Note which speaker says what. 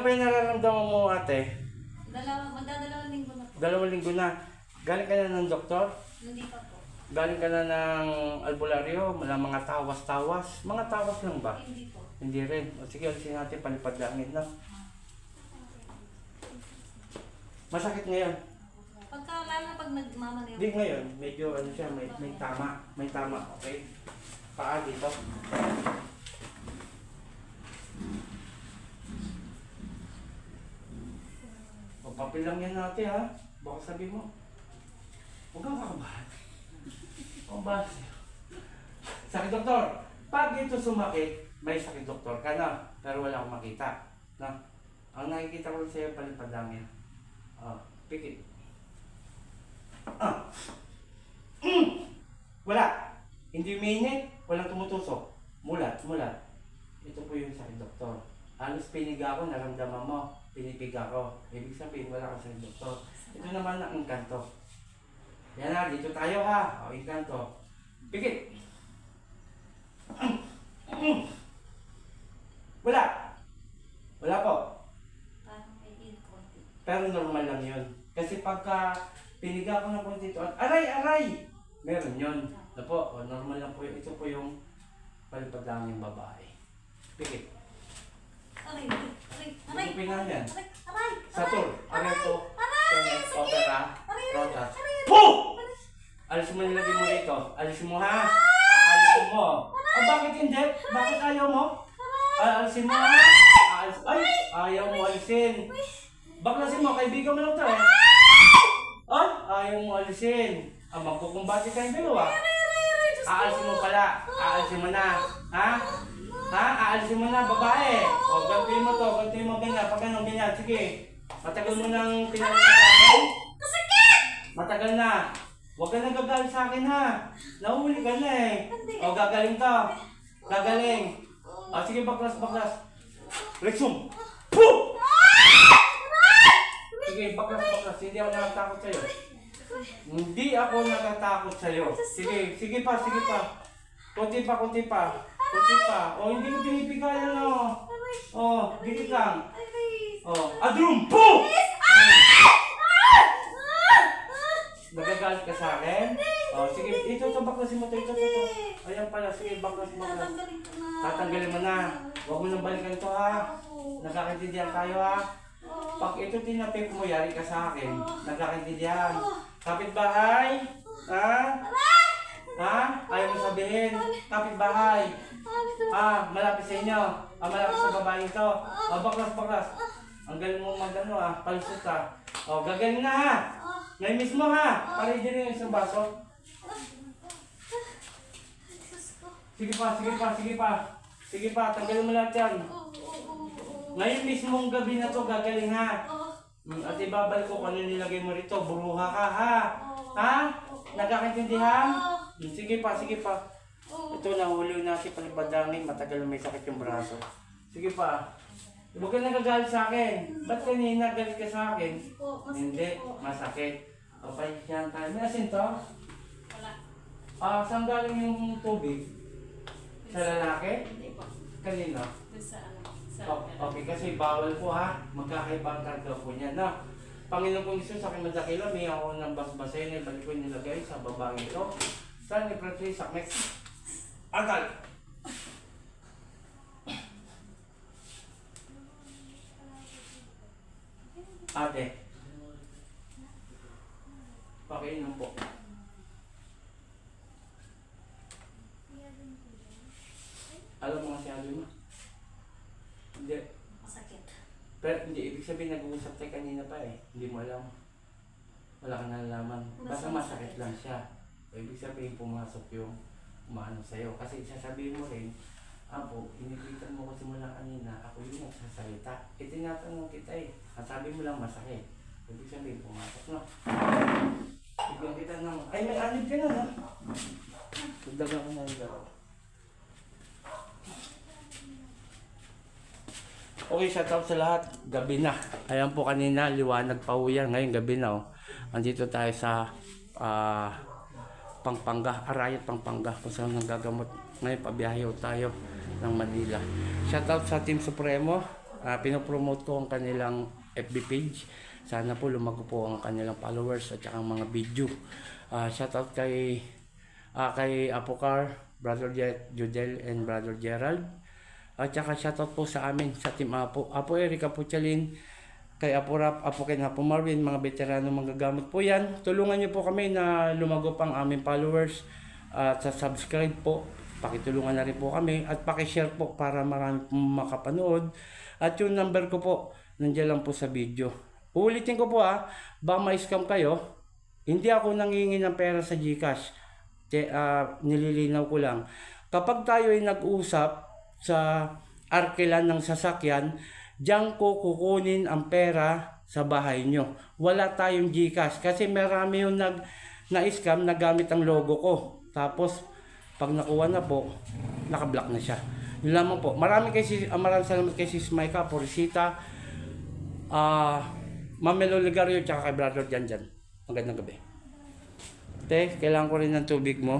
Speaker 1: Ano pa yung nararamdaman mo ate?
Speaker 2: Dalawa, magdadalawang linggo na po.
Speaker 1: Dalawang linggo na. Galing ka na ng doktor?
Speaker 2: Hindi pa po.
Speaker 1: Galing ka na ng albularyo? Wala mga tawas-tawas? Mga tawas lang ba?
Speaker 2: Hindi po.
Speaker 1: Hindi rin. O sige, alisin natin palipad langit na. Masakit ngayon.
Speaker 2: Pagka lalo pag nagmamalayo.
Speaker 1: Hindi ngayon. Medyo ano siya, may, may tama. May tama, okay? Paa dito. O, papel lang yan natin ha. Baka sabi mo. Huwag kang kakabahan. O, ba? Sakit doktor. Pag ito sumakit, may sakit doktor ka na. Pero wala akong makita. Na? Ang nakikita ko sa'yo, palipad lang yan. Ah, pikit. Ah. Mm. Wala. Hindi umiinit. Walang tumutusok. Mulat, mulat. Ito po yung sakit doktor. Halos piniga ako, naramdaman mo. Pinipiga ko. Ibig sabihin, wala kang sakit doktor. Ito naman ang engkanto. Yan na, dito tayo ha. O, engkanto. Pikit. Wala. Wala po. Pero normal lang yun. Kasi pagka piniga ko na po dito, aray, aray! Meron yun. Ito po, o, normal lang po yun. Ito po yung palipad lang yung babae. Pikit.
Speaker 2: Aray, aray, aray.
Speaker 1: Ito pinangan.
Speaker 2: Aray, aray.
Speaker 1: Satur, Areto, Tenet, Opera, Rotas.
Speaker 2: Aray, aray.
Speaker 1: Po! Alisin mo nilagay mo dito. Alisin mo ha. Aalisin mo. Ah, bakit hindi? Bakit ayaw mo? Ah, alisin mo ha. Aalis Ay, ayaw mo alisin. Baklasin mo, kaibigan mo lang to eh. Ay, ayaw mo alisin. Ah, magkukumbati kayong dalawa. Aalisin mo pala. Aalisin mo na. Ha? Ha? Aalisin mo na, babae. O, gantuin mo to. Gantuin mo ganyan. Pag ganun, ganyan. Sige. Matagal mo nang pinagkakain. Matagal na. Huwag ka nang gagaling sa akin ha. Nahuli ka na eh. O, gagaling ka. Gagaling. O, sige, baklas, baklas. Rexum. Puh! Sige, baklas, baklas. Hindi ako natatakot sa'yo. Hindi ako natatakot sa'yo. Sige, sige pa, sige pa. Kunti pa, kunti pa. Kunti pa. O, hindi mo pinipigayan o. O, dikit lang. O, adrum. Puh! Nagagalit ka sa akin? O, sige, ito, ito, baklasin mo to, ito, ito, ito. Ayan pala, sige, baklas, baklas.
Speaker 2: Tatanggalin ko na.
Speaker 1: Tatanggalin mo na. Huwag mo nang balikan to ha. Nagkakaintindihan tayo ha. Pag ito tinapik mo, yari ka sa akin. Nagkakaintindihan. Kapitbahay? Ha? Ha? Ayaw mo sabihin. Kapitbahay? Ah, malapit sa inyo. Ah, malapit sa babae ito. Ah, baklas, baklas. Ang galing mo mag ano ah, palusot ah. Oh, gagaling na ha. Ngayon mismo ha. Para din yung isang baso. Sige pa, sige pa, sige pa. Sige pa, tanggalin mo lahat yan. Ngayon mismong gabi na to, gagaling ha. Mm, At ibabalik ko kung ano nilagay mo rito. Buruha ka ha. Ha? Nagkakaintindihan? Mm, Sige pa, sige pa. Ito na, huli na si Palibadangin. Matagal na may sakit yung braso. Sige pa. Huwag ka nagagalit sa akin. Ba't kanina galit ka sa akin?
Speaker 2: Po, masakit
Speaker 1: Hindi,
Speaker 2: po.
Speaker 1: masakit. O, pahihiyan tayo. May asin to?
Speaker 2: Wala.
Speaker 1: Ah, saan galing yung tubig? Sa lalaki?
Speaker 2: Hindi po.
Speaker 1: Kanino?
Speaker 2: Doon sa ano. Sa
Speaker 1: okay, kasi bawal po ha. Magkakaiba ang karga po niya. Na, Panginoon kong Isus, sa aking madakila, may ako ng basbasin, balik ko nilagay sa babang ito. Saan ni Pratri Sakmek? Agal! Ate. Pakainom po. Alam mo si Ate mo? Hindi.
Speaker 2: Masakit.
Speaker 1: Pero hindi, ibig sabihin nag-uusap tayo kanina pa eh. Hindi mo alam. Wala ka nalalaman. Basta masakit lang siya. Ibig sabihin pumasok yung umano sa'yo. Kasi sasabihin mo rin, Apo, inipitan mo ko simula kanina, ako yung nagsasalita. E tinatanong kita eh. Sabi mo lang masakit. Ibig sabihin, pumasok na. Bigyan kita ng, ay may anib ka na no? Dagdagan ko na yung. Okay, shout out sa lahat. Gabi na. Ayan po kanina, liwanag pa ho. Ngayon, gabi na. Oh. Andito tayo sa ah, Pampanga, Arayat Pampanga, kung saan nang gagamot. Ngayon, pabiyahe tayo ng Manila. Shout out sa Team Supremo. Ah, pinopromote ko ang kanilang FB page. Sana po lumago po ang kanilang followers at saka mga video. Ah, shoutout kay ah, kay Apocar, Brother Judel and Brother Gerald. At saka shoutout po sa amin sa Team Apo. Apo Eric Apo Chalin, kay Apo Rap, Apo Ken Apo Marvin, mga veterano manggagamot po yan. Tulungan niyo po kami na lumago pang aming followers at sa subscribe po. Pakitulungan na rin po kami at pakishare po para marami pong makapanood. At yung number ko po, nandiyan lang po sa video. Uulitin ko po ah, baka ma-scam kayo. Hindi ako nangingi ng pera sa Gcash. Te, ah, nililinaw ko lang. Kapag tayo ay nag-usap sa arkilan ng sasakyan, diyan ko kukunin ang pera sa bahay nyo. Wala tayong Gcash kasi marami yung nag na-scam na gamit ang logo ko. Tapos pag nakuha na po, naka-block na siya. Yun lamang po. Marami kay si, uh, maraming salamat kay Sis Maika, Porisita, ah, Mamelo Ligario, tsaka kay Brother Jan Jan. Magandang gabi. Te, kailangan ko rin ng tubig mo.